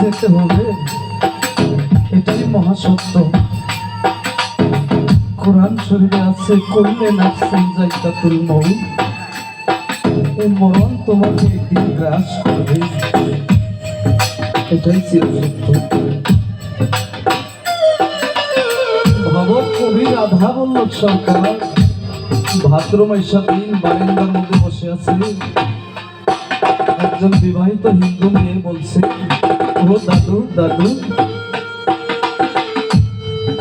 যেতে হবে। এটাই মহাসত্য। কোরআন শরীরে আছে করলে মরণ তোমাকে একদিন গ্রাস করবে। এটাই চিরসত্য। সরকার, ভাদ্র মাইশা দিন বারিন্দার মধ্যে বসে আছে। একজন বিবাহিত হিন্দু মেয়ে বলছে ও দাদু দাদু।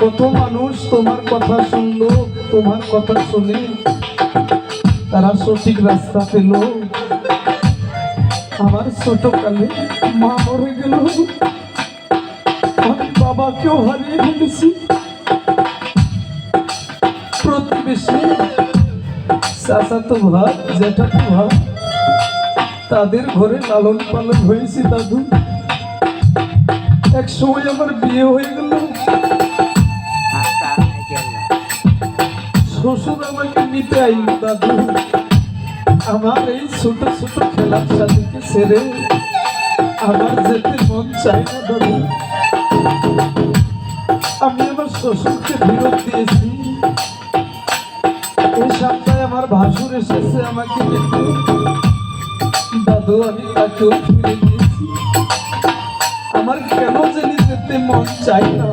কত মানুষ তোমার কথা শুনলো, তোমার কথা শুনে তারা সঠিক রাস্তা পেল। আমার ছোট কালে মা মরে গেল। আমি বাবাকেও হারিয়ে ফেলেছি। প্রতিবেশী, চাচাতো ভাই জ্যাঠাতো ভাই, তাদের ঘরে লালন পালন হয়েছে দাদু। এক সময় আমার বিয়ে হয়ে গেল। শ্বশুর আমাকে নিতে আইল, দাদু। আমার এই ছোট ছোট খেলার সাথীকে ছেড়ে আমার যেতে মন চায় না, দাদু। আমি আমার শ্বশুরকে বিরোধ দিয়েছি। এই সপ্তাহে আমার ভাসুর এসেছে আমাকে দাদু, আমি তাকেও ফিরে দিয়েছি। আমার কেন জানি যেতে মন চাই না?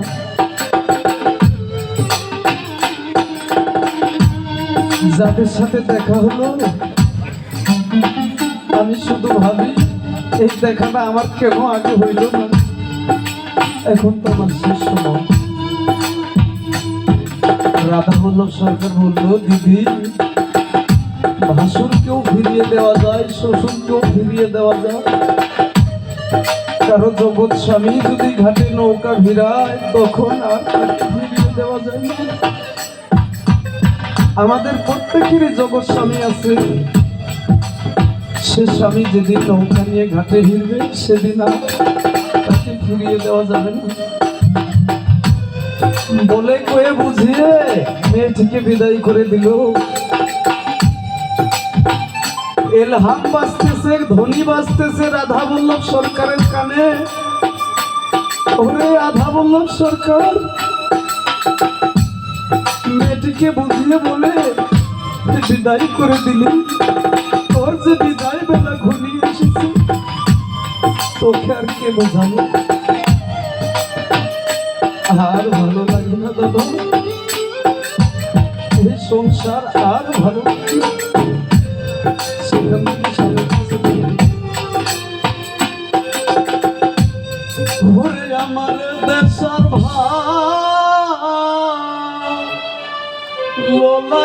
যাদের সাথে দেখা হলো, আমি শুধু ভাবি, এই দেখাটা আমার কেন আগে হইল না? এখন তো আমার শেষ সময়। রাধা বল্লভ সরকার বলল, দিদি ভাসুরকেও ফিরিয়ে দেওয়া যায় শ্বশুরকেও ফিরিয়ে দেওয়া যায়? কারও জগৎ স্বামী যদি ঘাটে নৌকা ভিড়ায়, তখন আর দেওয়া যায় আমাদের প্রত্যেকেরই জগৎ স্বামী আছে। সে স্বামী যেদিন নৌকা নিয়ে ঘাটে হিরবে সেদিন আর তাকে ফিরিয়ে দেওয়া যাবে না। বলে কয়ে বুঝিয়ে মেয়েটিকে বিদায় করে দিল। এলহাম বাজতেছে, ধ্বনি বাজতেছে রাধা বল্লভ সরকারের কানে। ওরে রাধা বল্লভ সরকার, মেয়েটিকে বুঝিয়ে বলে বিদায় করে দিলি। তোর যে বিদায় বেলা ঘনিয়ে এসেছে, তোকে আর কে বোঝাবো? আর ভালো লাগে না দাদা। সংসার আর ভালো লাগে আমার দেশার ভাই লোলা